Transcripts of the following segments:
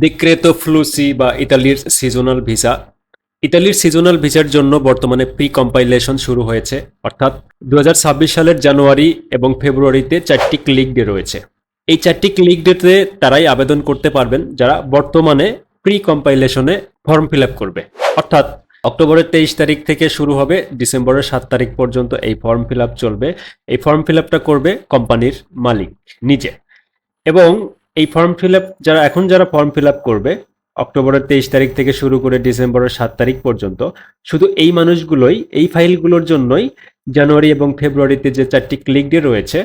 ডিক্রেতো ফ্লুসি বা ইতালির seasonal visa ইতালির সিজনাল ভিসার জন্য বর্তমানে প্রি কম্পাইলেশন শুরু হয়েছে, অর্থাৎ দু হাজার ছাব্বিশ সালের জানুয়ারি এবং ফেব্রুয়ারিতে চারটি ক্লিক ডে রয়েছে। এই চারটি ক্লিক ডেতে তারাই আবেদন করতে পারবেন, যারা বর্তমানে প্রি কম্পাইলেশনে ফর্ম ফিল করবে। অর্থাৎ অক্টোবরের তেইশ তারিখ থেকে শুরু হবে, ডিসেম্বরের সাত তারিখ পর্যন্ত এই ফর্ম ফিল চলবে। এই ফর্ম ফিল করবে কোম্পানির মালিক নিজে। এবং এই ফর্ম ফিল আপ যারা, এখন যারা ফর্ম ফিল আপ করবে, অক্টোবরের তেইশ তারিখ থেকে শুরু করে ডিসেম্বরের সাত তারিখ পর্যন্ত, শুধু এই মানুষগুলোই, এই ফাইলগুলোর জন্যই জানুয়ারি এবং ফেব্রুয়ারিতে যে চারটি ক্লিক ডে রয়েছে,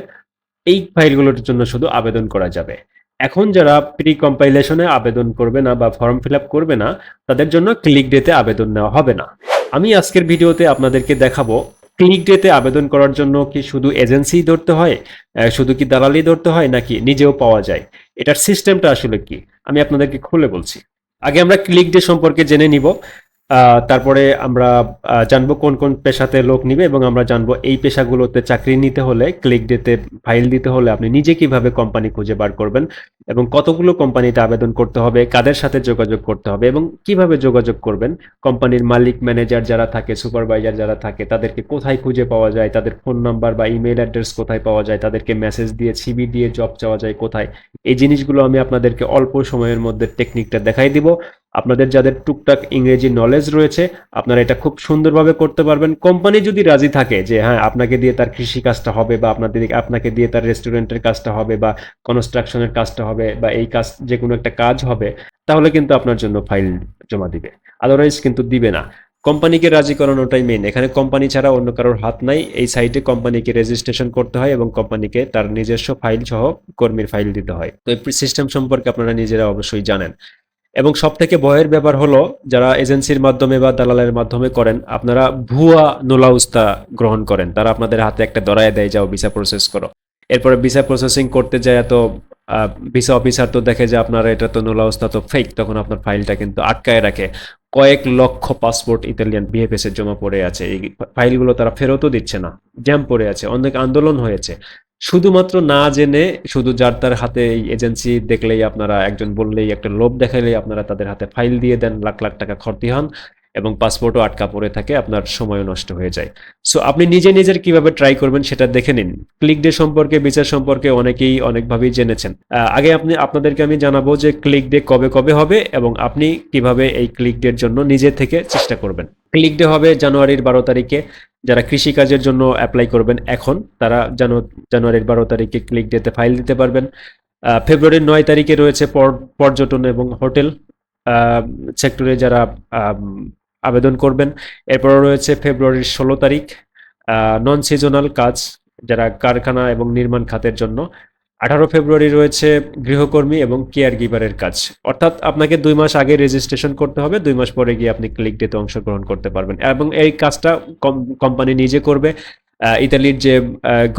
এই ফাইলগুলোর জন্য শুধু আবেদন করা যাবে। এখন যারা প্রি কম্পাইলেশনে আবেদন করবে না বা ফর্ম ফিল আপ করবে না, তাদের জন্য ক্লিক ডেতে আবেদন নেওয়া হবে না। আমি আজকের ভিডিওতে আপনাদেরকে দেখাবো ক্লিক ডেতে আবেদন করার জন্য কি শুধু এজেন্সি ধরতে হয়? শুধু কি দালালি ধরতে হয় নাকি নিজেও পাওয়া যায়? এটার সিস্টেমটা আসলে কি? আমি আপনাদেরকে খুলে বলছি। আগে আমরা ক্লিক ডে সম্পর্কে জেনে নিব। তারপরে আমরা জানব কোন কোন পেশাতে লোক নিবে এবং আমরা জানব এই পেশাগুলোতে চাকরি নিতে হলে ক্লিক ডেতে ফাইল দিতে হলে আপনি নিজে কীভাবে কোম্পানি খুঁজে বার করবেন এবং কতগুলো কোম্পানিতে আবেদন করতে হবে, কাদের সাথে যোগাযোগ করতে হবে এবং কীভাবে যোগাযোগ করবেন কোম্পানির মালিক ম্যানেজার যারা থাকে সুপারভাইজার যারা থাকে, তাদেরকে কোথায় খুঁজে পাওয়া যায়, তাদের ফোন নাম্বার বা ইমেল অ্যাড্রেস কোথায় পাওয়া যায়, তাদেরকে মেসেজ দিয়ে সিবি দিয়ে জব চাওয়া যায় কোথায়, এই জিনিসগুলো আমি আপনাদেরকে অল্প সময়ের মধ্যে টেকনিকটা দেখাই দিব। আপনাদের যাদের টুকটাক ইংরেজি নলেজ রয়েছে, আপনারা এটা খুব সুন্দরভাবে করতে পারবেন। কোম্পানি যদি রাজি থাকে যে হ্যাঁ আপনাকে দিয়ে তার কৃষি কাজটা হবে বা আপনাদের আপনাকে দিয়ে তার রেস্টুরেন্টের কাজটা হবে বা কনস্ট্রাকশনের কাজটা হবে বা এই কাজ, যে কোনো একটা কাজ হবে, তাহলে কিন্তু আপনার জন্য ফাইল জমা দিবে। আদারওয়াইজ কিন্তু দিবে না। কোম্পানিকে রাজি করানোটাই মেন এখানে কোম্পানি ছাড়া অন্য কারোর হাত নাই। এই সাইটে কোম্পানিকে রেজিস্ট্রেশন করতে হয় এবং কোম্পানিকে তার নিজস্ব ফাইল সহ কর্মীর ফাইল দিতে হয়। তো এই সিস্টেম সম্পর্কে আপনারা নিজেরা অবশ্যই জানেন। এবং সব থেকে ভয়ের ব্যাপার হলো, যারা এজেন্সির মাধ্যমে বা দালালের মাধ্যমে করেন, আপনারা ভুয়া নোলাউস্তা গ্রহণ করেন। তারা আপনাদের হাতে একটা দরায় দেয়, যাও ভিসা প্রসেস করো। এরপরে ভিসা প্রসেসিং করতে যায় তো ভিসা অফিসার তো দেখে যে আপনার এটা তো নোলাউস্তা তো ফেক তখন আপনার ফাইলটা কিন্তু আটকায় রাখে। কয়েক লক্ষ পাসপোর্ট ইতালিয়ান বিএফএস এর জমা পড়ে আছে। এই ফাইলগুলো তারা ফেরতও দিচ্ছে না জ্যাম পড়ে আছে, অনেক আন্দোলন হয়েছে। শুধুমাত্র না জেনে শুধু যার তার হাতে এই এজেন্সি দেখলেই আপনারা একজন বললেই একটা লোভ দেখালেই আপনারা তাদের হাতে ফাইল দিয়ে দেন, লাখ লাখ টাকা ক্ষতি হন এবং পাসপোর্টও আটকা পড়ে থাকে, আপনার সময়ও নষ্ট হয়ে যায়। সো আপনি নিজে নিজের কীভাবে ট্রাই করবেন সেটা দেখে নিন। ক্লিক ডে সম্পর্কে, বিচার সম্পর্কে অনেকেই অনেকভাবেই জেনেছেন। আগে আপনি, আপনাদেরকে আমি জানাব যে ক্লিক ডে কবে কবে হবে এবং আপনি কীভাবে এই ক্লিক ডের জন্য নিজে থেকে চেষ্টা করবেন। ক্লিক ডে হবে জানুয়ারির বারো তারিখে। যারা কৃষিকাজের জন্য অ্যাপ্লাই করবেন এখন, তারা জানু- জানুয়ারির বারো তারিখে ক্লিক ডেতে ফাইল দিতে পারবেন। ফেব্রুয়ারির নয় তারিখে রয়েছে পর- পর্যটন এবং হোটেল সেক্টরে যারা আবেদন করবেন। এরপর রয়েছে ফেব্রুয়ারির ষোলো তারিখ নন সিজনাল কাজ, যারা কারখানা এবং নির্মাণ খাতের জন্য আঠারো ফেব্রুয়ারি রয়েছে গৃহকর্মী এবং কেয়ার গিভারের কাজ। অর্থাৎ আপনাকে দুই মাস আগে রেজিস্ট্রেশন করতে হবে, দুই মাস পরে গিয়ে আপনি ক্লিক ডেতে অংশগ্রহণ করতে পারবেন। এবং এই কাজটা কোম্পানি নিজে করবে। ইতালির যে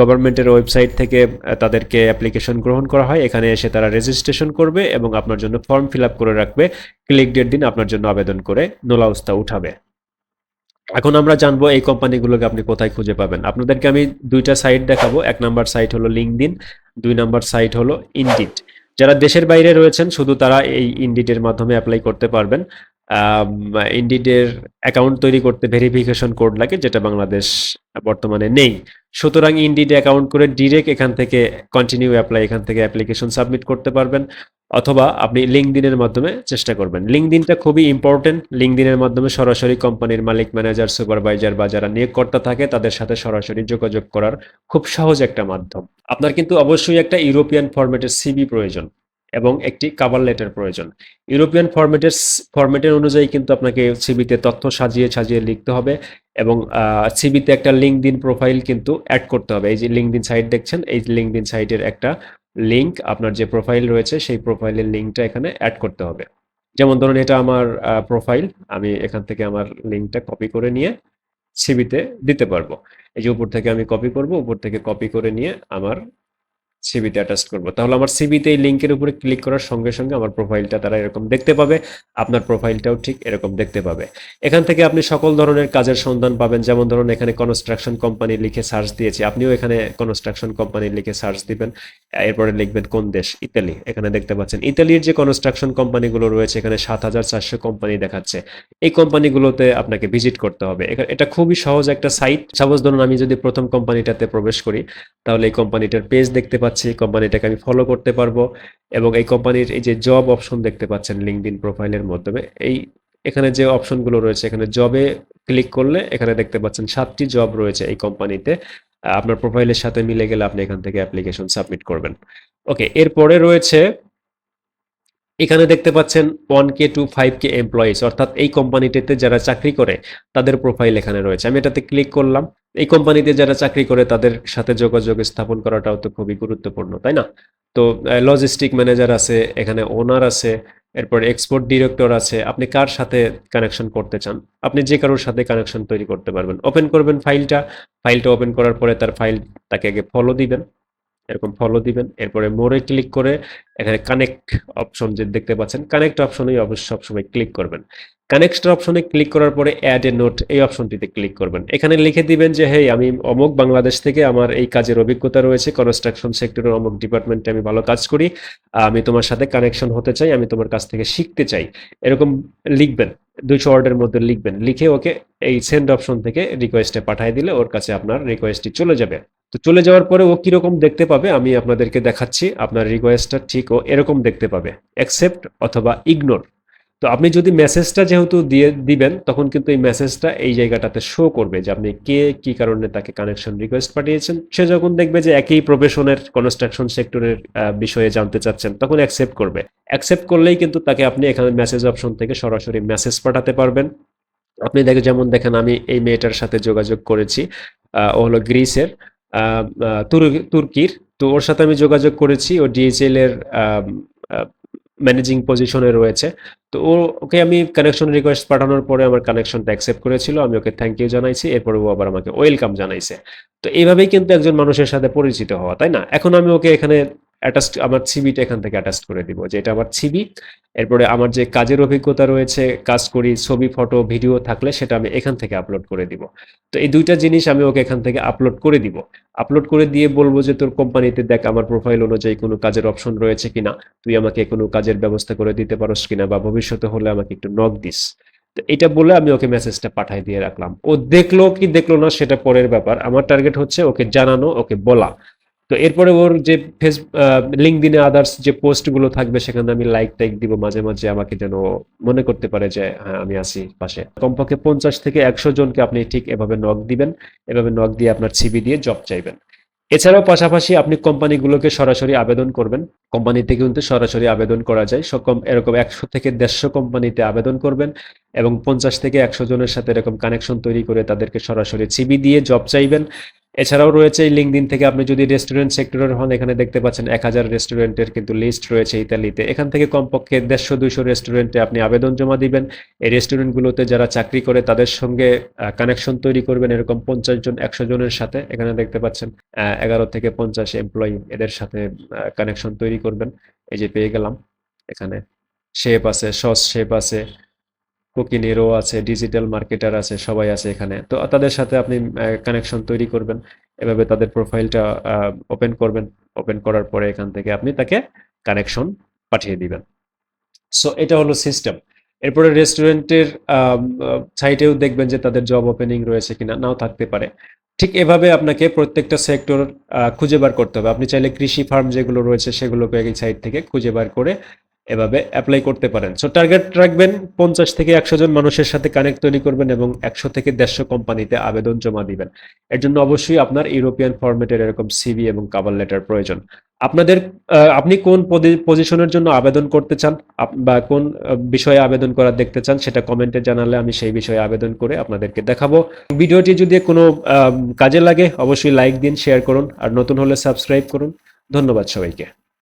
গভর্নমেন্টের ওয়েবসাইট থেকে তাদেরকে অ্যাপ্লিকেশন গ্রহণ করা হয়। এখানে এসে তারা রেজিস্ট্রেশন করবে এবং আপনার জন্য ফর্ম ফিল করে রাখবে। ক্লিক ডেট দিন আপনার জন্য আবেদন করে নোলাউস্তা উঠাবে। এখন আমরা জানব এই কোম্পানিগুলোকে আপনি কোথায় খুঁজে পাবেন। আপনাদেরকে আমি দুইটা সাইট দেখাবো। এক নাম্বার সাইট হলো লিঙ্কডিন দুই নম্বর সাইট হলো ইনডিট যারা দেশের বাইরে রয়েছেন, শুধু তারা এই ইন্ডিটের মাধ্যমে অ্যাপ্লাই করতে পারবেন। ইনডিটের অ্যাকাউন্ট তৈরি করতে ভেরিফিকেশন কোড লাগে, যেটা বাংলাদেশ বর্তমানে নেই। সুতরাং ইনডিট অ্যাকাউন্ট করে ডিরেক্ট এখান থেকে কন্টিনিউ অ্যাপ্লাই এখান থেকে অ্যাপ্লিকেশন সাবমিট করতে পারবেন। অথবা আপনি লিঙ্কডিনের মাধ্যমে চেষ্টা করবেন। লিঙ্কডিনটা খুবই ইম্পর্টেন্ট লিঙ্কডিনের মাধ্যমে সরাসরি কোম্পানির মালিক ম্যানেজার সুপারভাইজার বা যারা নিয়োগকর্তা থাকে, তাদের সাথে সরাসরি যোগাযোগ করার খুব সহজ একটা মাধ্যম। আপনার কিন্তু অবশ্যই একটা ইউরোপিয়ান ফরম্যাটের সিবি প্রয়োজন এবং একটি কাভার লেটার প্রয়োজন। ইউরোপিয়ান ফরম্যাটের ফরম্যাটের অনুযায়ী কিন্তু আপনাকে সিবিতে তথ্য সাজিয়ে সাজিয়ে লিখতে হবে এবং সিবিতে একটা লিঙ্কডিন প্রোফাইল কিন্তু অ্যাড করতে হবে। এই যে লিঙ্কডিন সাইট দেখছেন, এই লিঙ্কডিন সাইটের একটা লিংক আপনার যে প্রোফাইল রয়েছে, সেই প্রোফাইলের লিঙ্কটা এখানে অ্যাড করতে হবে। যেমন ধরুন এটা আমার প্রোফাইল আমি এখান থেকে আমার লিঙ্কটা কপি করে নিয়ে সিবিতে দিতে পারব। এই যে উপর থেকে আমি কপি করব, উপর থেকে কপি করে নিয়ে আমার সিবিতে অ্যাটাচ করব। তাহলে আমার সিবিতে এই লিঙ্কের উপরে ক্লিক করার সঙ্গে সঙ্গে আমার প্রোফাইলটা তারা এরকম দেখতে পাবে। আপনার প্রোফাইলটাও ঠিক এরকম দেখতে পাবে। এখান থেকে আপনি সকল ধরনের কাজের সন্ধান পাবেন। যেমন ধরুন, এখানে কনস্ট্রাকশন কোম্পানি লিখে সার্চ দিয়েছি। আপনিও এখানে কনস্ট্রাকশন কোম্পানি লিখে সার্চ দিবেন। এরপরে লিখবেন কোন দেশ? ইতালি। এখানে দেখতে পাচ্ছেন, ইতালির যে কনস্ট্রাকশন কোম্পানিগুলো রয়েছে, এখানে সাত হাজার চারশো কোম্পানি দেখাচ্ছে। এই কোম্পানিগুলোতে আপনাকে ভিজিট করতে হবে। এটা খুবই সহজ একটা সাইট সাপোজ ধরুন, আমি যদি প্রথম কোম্পানিটাতে প্রবেশ করি, তাহলে এই কোম্পানিটার পেজ দেখতে পাচ্ছি কোম্পানিটাকে আমি ফলো করতে পারব এবং এই কোম্পানির এই যে জব অপশন দেখতে পাচ্ছেন লিঙ্কডিন প্রোফাইলের মাধ্যমে, এই এখানে যে অপশনগুলো রয়েছে, এখানে জবে ক্লিক করলে এখানে দেখতে পাচ্ছেন সাতটি জব রয়েছে এই কোম্পানিতে আপনার প্রোফাইলের সাথে মিলে গেলে আপনি এখান থেকে অ্যাপ্লিকেশন সাবমিট করবেন। ওকে এরপরে রয়েছে, এখানে দেখতে পাচ্ছেন one K two five K employees অর্থাৎ এই কোম্পানিটিতে যারা চাকরি করে, তাদের প্রোফাইল এখানে রয়েছে। আমি এটাতে ক্লিক করলাম। এই কোম্পানিতে যারা চাকরি করে, তাদের সাথে যোগাযোগ স্থাপন করাটাও তো খুবই গুরুত্বপূর্ণ, তাই না? তো লজিস্টিক ম্যানেজার আছে, এখানে ওনার আছে, এরপর এক্সপোর্ট ডিরেক্টর আছে। আপনি কার সাথে কানেকশন করতে চান? আপনি যে কারোর সাথে কানেকশন তৈরি করতে পারবেন। ওপেন করবেন ফাইলটা ফাইলটা ওপেন করার পরে তার ফাইল তাকে আগে ফলো দিবেন। এরকম ফলো দিবেন। এরপরে মোড়ে ক্লিক করে এখানে কানেক্ট অপশন যে দেখতে পাচ্ছেন কানেক্ট অপশনে অবশ্য সবসময় ক্লিক করবেন। কানেক্ট অপশনে ক্লিক করার পরে অ্যাড এ নোট এই অপশনটিতে ক্লিক করবেন। এখানে লিখে দিবেন যে, হেই, আমি অমুক বাংলাদেশ থেকে আমার এই কাজের অভিজ্ঞতা রয়েছে কনস্ট্রাকশন সেক্টরের অমুক ডিপার্টমেন্টে আমি ভালো কাজ করি, আমি তোমার সাথে কানেকশন হতে চাই, আমি তোমার কাছ থেকে শিখতে চাই। এরকম লিখবেন, দুইশো ওয়ার্ডের মধ্যে লিখবেন। লিখে ওকে এই সেন্ড অপশন থেকে রিকোয়েস্টে পাঠিয়ে দিলে ওর কাছে আপনার রিকোয়েস্টটি চলে যাবে। তো চলে যাওয়ার পরে ও কীরকম দেখতে পাবে, আমি আপনাদেরকে দেখাচ্ছি। আপনার রিকোয়েস্টটা ঠিক ও এরকম দেখতে পাবে অ্যাকসেপ্ট অথবা ইগনোর তো আপনি যদি মেসেজটা যেহেতু দিয়ে দিবেন, তখন কিন্তু এই মেসেজটা এই জায়গাটাতে শো করবে যে আপনি কে, কি কারণে তাকে কানেকশন রিকোয়েস্ট পাঠিয়েছেন। সে যখন দেখবে যে একই প্রফেশনের কনস্ট্রাকশন সেক্টরের বিষয়ে জানতে চাচ্ছেন, তখন অ্যাকসেপ্ট করবে। অ্যাকসেপ্ট করলেই কিন্তু তাকে আপনি এখানে মেসেজ অপশন থেকে সরাসরি মেসেজ পাঠাতে পারবেন। আপনি দেখে যেমন দেখেন, আমি এই মেয়েটার সাথে যোগাযোগ করেছি ও হলো গ্রিসের। তুর্কির। তো ওর সাথে আমি যোগাযোগ করেছি। ও ডিএইচএল এর ম্যানেজিং পজিশনে রয়েছে। তো ওকে আমি কানেকশন রিকোয়েস্ট পাঠানোর পরে আমার কানেকশনটা অ্যাকসেপ্ট করেছিল। আমি ওকে থ্যাংক ইউ জানাইছি। এরপরে ও আবার আমাকে ওয়েলকাম জানাইছে। তো এইভাবেই কিন্তু একজন মানুষের সাথে পরিচিত হওয়া, তাই না? এখন আমি ওকে এখানে অ্যাটাচ আমার সিবিটা এখান থেকে অ্যাটাচ করে দিব, যে এটা আমার সিবি এরপরে আমার যে কাজের অভিজ্ঞতা রয়েছে, কাজ করি, ছবি, ফটো, ভিডিও থাকলে সেটা আমি এখান থেকে আপলোড করে দিব। তো এই দুইটা জিনিস আমি ওকে এখান থেকে আপলোড করে দিব। আপলোড করে দিয়ে বলব যে, তোর কোম্পানিতে দেখ আমার প্রোফাইল অনুযায়ী কোনো কাজের অপশন রয়েছে কিনা। তুই আমাকে কোনো কাজের ব্যবস্থা করে দিতে পারোস কিনা বা ভবিষ্যতে হলে আমাকে একটু নক দিস। তো এটা বলে আমি ওকে মেসেজটা পাঠাই দিয়ে রাখলাম। ও দেখল কি দেখল না সেটা পরের ব্যাপার। আমার টার্গেট হচ্ছে ওকে জানানো, ওকে বলা। তো এরপরে ওর যে ফেস লিঙ্ক দিনে আদার্স যে পোস্টগুলো থাকবে, সেখানে আমি লাইক টাইক দিব মাঝে মাঝে আমাকে যেন মনে করতে পারে যে হ্যাঁ আমি আছি পাশে। কমপক্ষে পঞ্চাশ থেকে একশো জনকে আপনি ঠিক এভাবে নক দিবেন, এভাবে নক দিয়ে আপনার সিবি দিয়ে জব চাইবেন। এছাড়াও পাশাপাশি আপনি কোম্পানিগুলোকে সরাসরি আবেদন করবেন। কোম্পানিতে কিন্তু সরাসরি আবেদন করা যায়। সকম, এরকম একশো থেকে দেড়শো কোম্পানিতে আবেদন করবেন এবং পঞ্চাশ থেকে একশো জনের সাথে এরকম কানেকশন তৈরি করে তাদেরকে সরাসরি সিবি দিয়ে জব চাইবেন। এছাড়াও রয়েছে এই লিঙ্কডিন থেকে আপনি যদি রেস্টুরেন্ট সেক্টরের হন, এখানে দেখতে পাচ্ছেন এক হাজার রেস্টুরেন্টের কিন্তু লিস্ট রয়েছে ইতালিতে এখান থেকে কমপক্ষে দেড়শো দুইশো রেস্টুরেন্টে আপনি আবেদন জমা দিবেন। এই রেস্টুরেন্টগুলোতে যারা চাকরি করে, তাদের সঙ্গে কানেকশন তৈরি করবেন এরকম পঞ্চাশ জন, একশো জনের সাথে। এখানে দেখতে পাচ্ছেন এগারো থেকে পঞ্চাশ এমপ্লয়ি এদের সাথে কানেকশন তৈরি করবেন। এই যে পেয়ে গেলাম এখানে। শেপ আছে সস শেপ আছে। কোকিনেরও আছে ডিজিটাল মার্কেটার আছে, সবাই আছে এখানে। তো তাদের সাথে আপনি কানেকশন তৈরি করবেন, এভাবে তাদের প্রোফাইলটা ওপেন করবেন ওপেন করার পরে এখান থেকে আপনি তাকে কানেকশন পাঠিয়ে দিবেন। সো এটা হলো সিস্টেম এরপরে রেস্টুরেন্টের সাইটেও দেখবেন যে তাদের জব ওপেনিং রয়েছে কিনা, নাও থাকতে পারে। ঠিক এভাবে আপনাকে প্রত্যেকটা সেক্টর খুঁজে বার করতে হবে। আপনি চাইলে কৃষি ফার্ম যেগুলো রয়েছে সেগুলোকে এই সাইট থেকে খুঁজে বার করে এভাবে অ্যাপ্লাই করতে পারেন। সো টার্গেট রাখবেন পঞ্চাশ থেকে একশো জন মানুষের সাথে কানেক্ট তৈরি করবেন এবং একশো থেকে দেড়শো কোম্পানিতে আবেদন জমা দিবেন। এর জন্য অবশ্যই আপনার ইউরোপিয়ান ফরম্যাটের এরকম সিভি এবং কাভার লেটার প্রয়োজন। আপনাদের আপনি কোন পজিশনের জন্য আবেদন করতে চান বা কোন বিষয়ে আবেদন করা দেখতে চান, সেটা কমেন্টে জানালে আমি সেই বিষয়ে আবেদন করে আপনাদেরকে দেখাবো। ভিডিওটি যদি কোনো কাজে লাগে, অবশ্যই লাইক দিন শেয়ার করুন, আর নতুন হলে সাবস্ক্রাইব করুন। ধন্যবাদ সবাইকে।